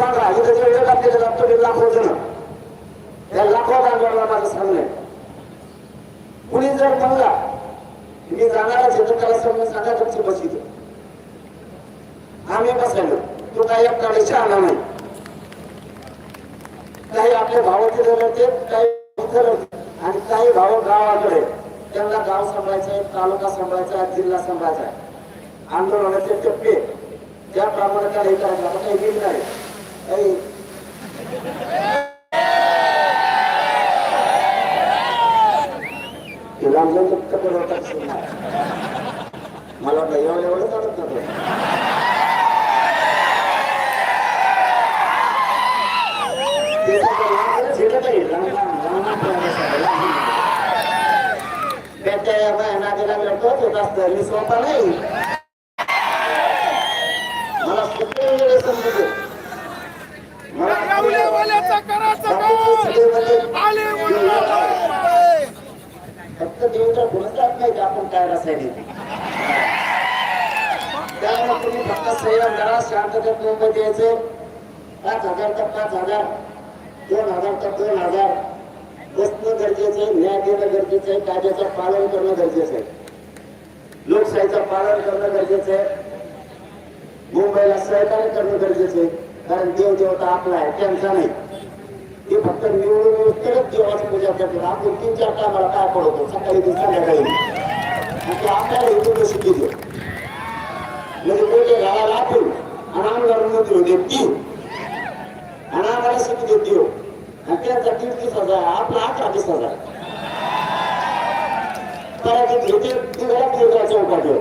सांगा इथं जे वेळ आपल्याला जातो ते लाखो जण. त्या लाखो बांधवांना माझं सांगणं आहे. कुणी जर म्हणला मी जाणारच आहे तर त्याला समजून सांगा तुमची बस आम्ही बसायलो. तो काही आपल्याला शहाणा नाही. काही आपले भाव तिथे नव्हते काही इथं नव्हते. आणि काही भाव गावाकडे. त्यांना गाव सांभाळायचं आहे तालुका सांभाळायचा आहे जिल्हा सांभाळायचा आहे. आंदोलनाचे टप्पे. त्याप्रमाणे त्याला हे करायला काही नाही. काही ते लांबलं मुक्त करवतात मला वाटलं एवढं एवढं चालत नव्हतं मी स्वतः नाही मला सुटून गेले समजतो मला गावलेवाल्याचा करायचं बाकीचे काय? सगळे म्हणजे आले म्हणून आले. फक्त देवचा गुणच राहत नाही त्यामुळे तुम्ही फक्त संयम करा शांततेत मुंबईत यायचे पाच हजार तर पाच हजार दोन हजार तर दोन हजार. बसणं गरजेचं आहे न्याय देणं गरजेचं आहे कायद्याचं पालन करणं गरजेचं आहे. लोकशाहीचं पालन करणं गरजेचं आहे. मुंबईला सहकार्य करणं गरजेचं आहे. कारण देव देवता आपला आहे त्यांचा नाही. ते फक्त निवडून येऊन तरच देवाची पूजा करतात. आपण तीन चार कामाला काय पडतो सकाळी ते संध्याकाळी. आणि ते आपल्याला इथून शिकली म्हणजे मोठे घालायला आपण आणि आमदार मंत्री होते ती आणि आम्हाला शिकू देत देव आणि त्यांचा तीन हजार आपला हजार ती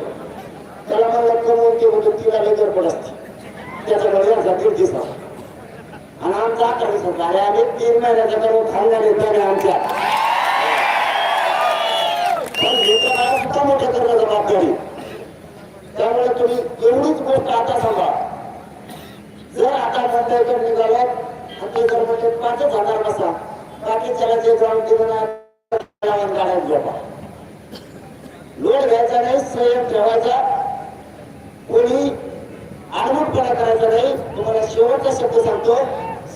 त्याला म्हणलं कमवून तिला लेकर पडत असते त्याच्याकडे दीड आणि आमचा अकरा दिवस अरे आम्ही तीन महिन्याचा करून खाल्ला देतो आमच्या पण लेकराला सुद्धा मोठं करणं जबाबदारी त्यामुळे तुम्ही एवढीच गोष्ट आता सांगा जर आता निघाल्यात निघालात आणि ते जर म्हणजे पाचच हजार बसा बाकी बाकीच्याला जे जाऊन दिलं गाड्यात झोपा लोड घ्यायचा नाही संयम ठेवायचा. कोणी आडमुटपणा करायचा नाही. तुम्हाला शेवटचा शब्द सांगतो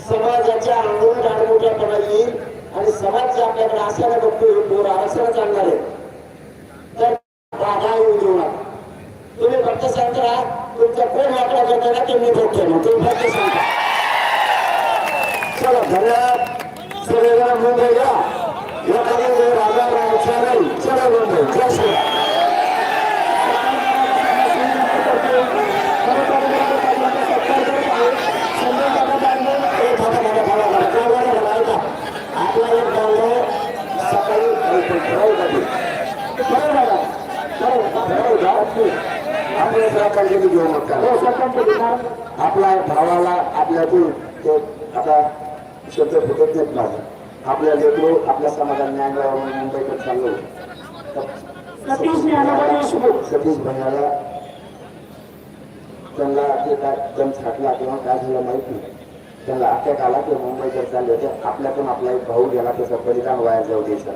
समाजाच्या अंगोट आडमुठ्यापणा येईल आणि समाज जे आपल्याकडे असायला बघतो बोर पोर आरक्षणच आणणार आहे तर बाधा येऊ देऊ नका. तुम्ही फक्त सांगता तुमचा कोण वाकडा करता ना ते मी बघतो मग फक्त सांगता. चला धन्यवाद सगळेजण मुंबई या एखादी राजा रामचा नाही चला मुंबई जय श्रीराम आपला एक बांधव सकाळी आपल्या भावाला आपल्यातून तो आता शब्द फुटत येत नाही. आपल्या लेकरू आपल्या समाजात न्याय मिळावा मुंबईकडे चाललो. सतीश भैयाला त्यांना ते काय दम छाटला किंवा काय झालं माहीत नाही. त्यांना अटॅक आला ते मुंबईकडे चालले होते. आपल्यातून आपला एक भाऊ गेला त्याचं बलिदान वाया जाऊ द्यायचं.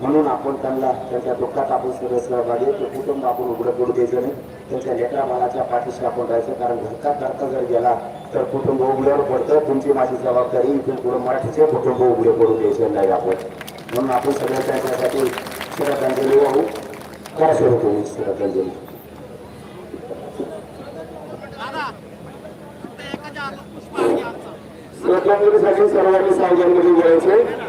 म्हणून आपण त्यांना त्यांच्या दुःखात आपण सगळं सहभागी. ते कुटुंब आपण उघडं पडू द्यायचं नाही. त्यांच्या लेकरा बाळाच्या पाठीशी आपण राहायचं कारण घरचा करता जर गेला तर कुटुंब उघड्यावर पडतं. तुमची माझी जबाबदारी इथून पुढे मराठीचे कुटुंब उघडे पडू द्यायचे नाही आपण. म्हणून आपण सगळ्या त्यांच्यासाठी श्रद्धांजली वाहू. करा सुरू करू श्रद्धांजली. श्रद्धांजलीसाठी सर्वांनी सावधानमध्ये बोलायचे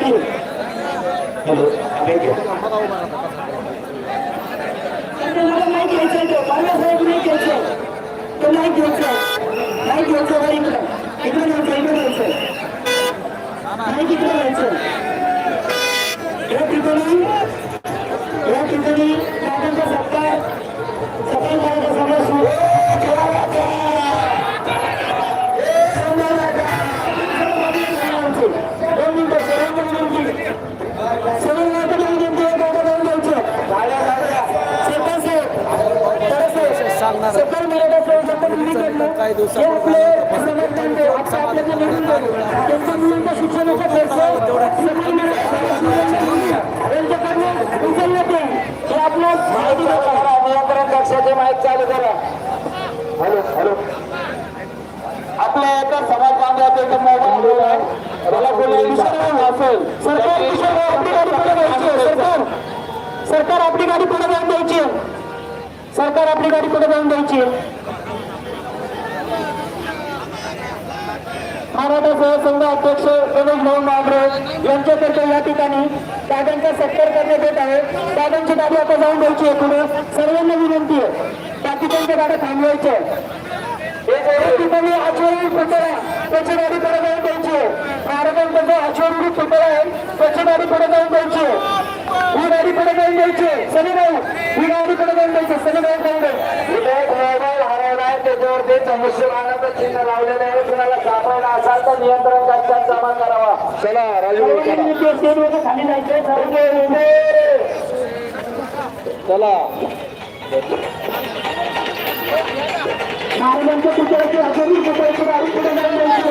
आपणास विनंती हॅलो नाही घ्यायचं हॅलो हॅलो आपल्या एका समाज बांधवाचा मोबाईल असेल. सरकार. सरकार सरकार आपली गाडी पुढे जाऊन द्यायची आहे. सरकार आपली गाडी पुढे जाऊन द्यायची मराठा सहसंघ अध्यक्ष गणेश भाऊ नागरे यांच्यातर्फे या ठिकाणी दादांचा सत्कार करण्यात येत आहे. दादांची गाडी आता जाऊन द्यायची आहे पुढे. सर्वांना विनंती आहे. बाकीच्यांच्या गाड्या थांबवायच्या आहे. ठिकाणी आचवडी पुतळा त्याची गाडी पुढे जाऊन द्यायची आहे. महाराजांचा जो आचवडी पुतळा आहे त्याची गाडी पुढे जाऊन द्यायची आहे. ही गाडी पुढे जाऊन द्यायची सनी भाऊ ही गाडी पुढे जाऊन द्यायची सनी भाऊ चिन्ह लावलेलं आहे कुणाला सापडला असाल तर नियंत्रण कक्षात जमा करावा चला राजू खाली चला महाराजांच्या पुतळ्याची पुतळ्याची गाडी पुढे जाऊन द्यायची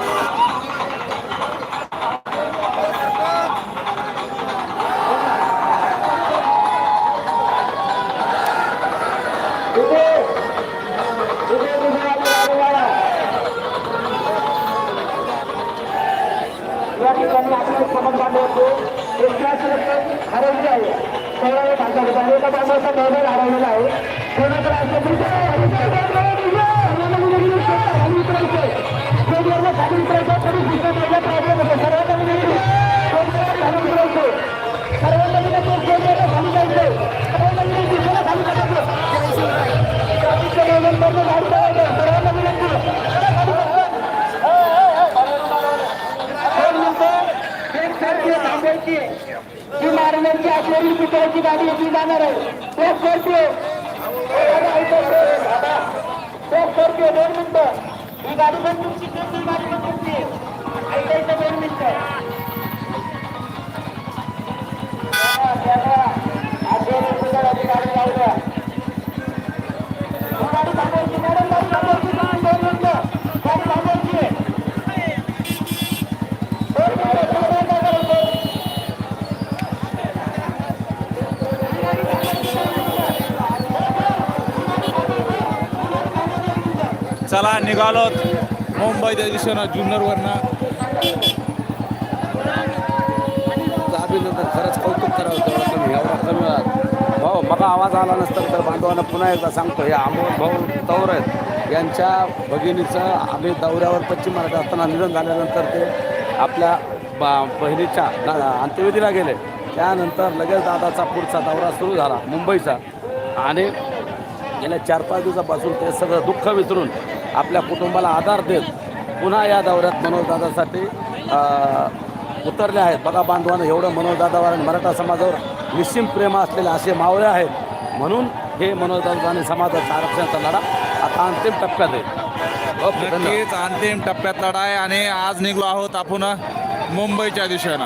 आहे सोळाव्या भागात आणि एका बांधवाचा मोबाईल हरवलेला गाडी आहे जाणार आहे. तो स्कॉर्पिओ तो स्कॉर्पिओ दोन मिनिटं. ही गाडी पण तुमची गाडी पण तुमची. ऐकायचं दोन मिनिटं. चला निघालोत मुंबईच्या दिशेनं जुन्नरवरनं अभिनंदन खरंच कौतुक करावं तेवढं कमी एवढा कमी वेळात भाऊ बघा आवाज आला नसता तर बांधवांना पुन्हा एकदा सांगतो हे आमोल भाऊ तौर आहेत. यांच्या भगिनीचं आम्ही दौऱ्यावर पश्चिम महाराष्ट्र असताना निधन झाल्यानंतर ते आपल्या बा बहिणीच्या अंत्यविधीला गेले. त्यानंतर लगेच दादाचा पुढचा दौरा सुरू झाला मुंबईचा. आणि गेल्या चार पाच दिवसापासून ते सगळं दुःख विसरून आपल्या कुटुंबाला आधार देत पुन्हा या दौऱ्यात मनोजदादासाठी उतरले आहेत. बघा बांधवानं एवढं मनोजदादावर आणि मराठा समाजावर निश्चिम प्रेम असलेले असे मावळे आहेत. म्हणून हे मनोजदादा आणि समाजाचा आरक्षणाचा लढा आता अंतिम टप्प्यात आहे. नक्कीच अंतिम टप्प्यात लढा आहे आणि आज निघलो आहोत आपण मुंबईच्या दिशेनं.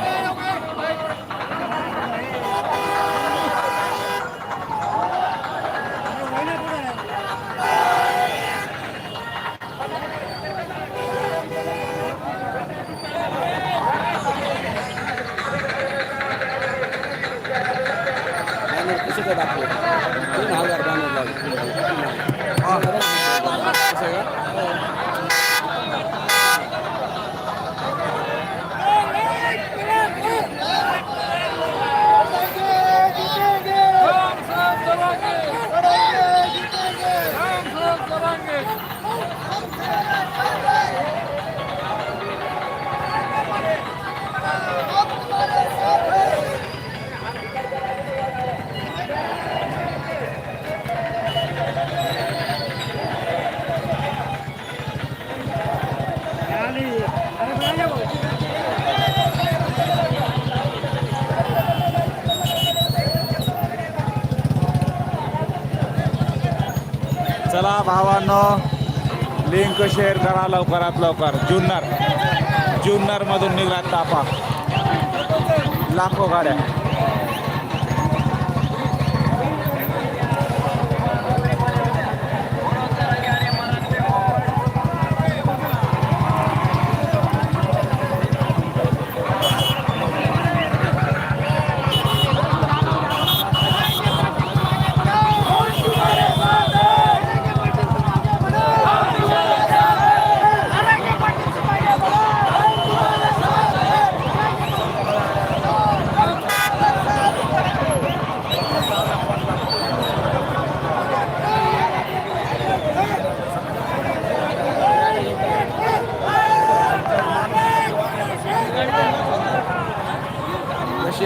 चला भावांनो लिंक शेअर करा लवकरात लवकर. जुन्नर. जुन्नरमधून मधून तापा लाखो गाड्या.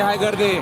आहे गर्दी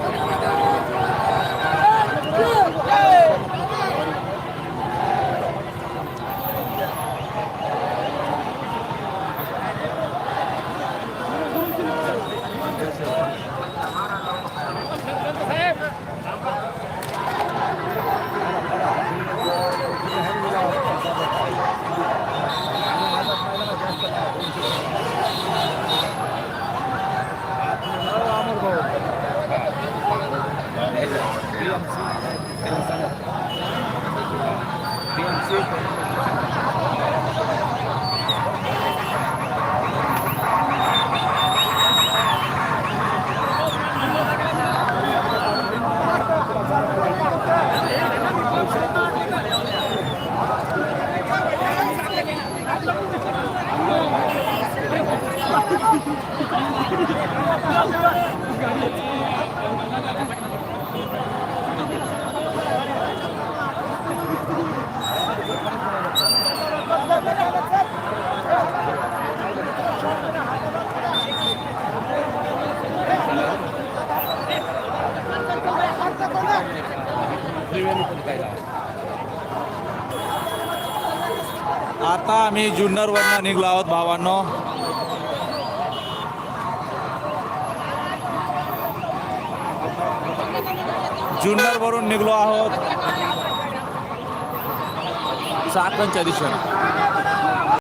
आता आम्ही जुन्नरवरनं निघलो आहोत भावांनो. जुन्नरवरून निघलो आहोत. चाकणच्या दिशेनं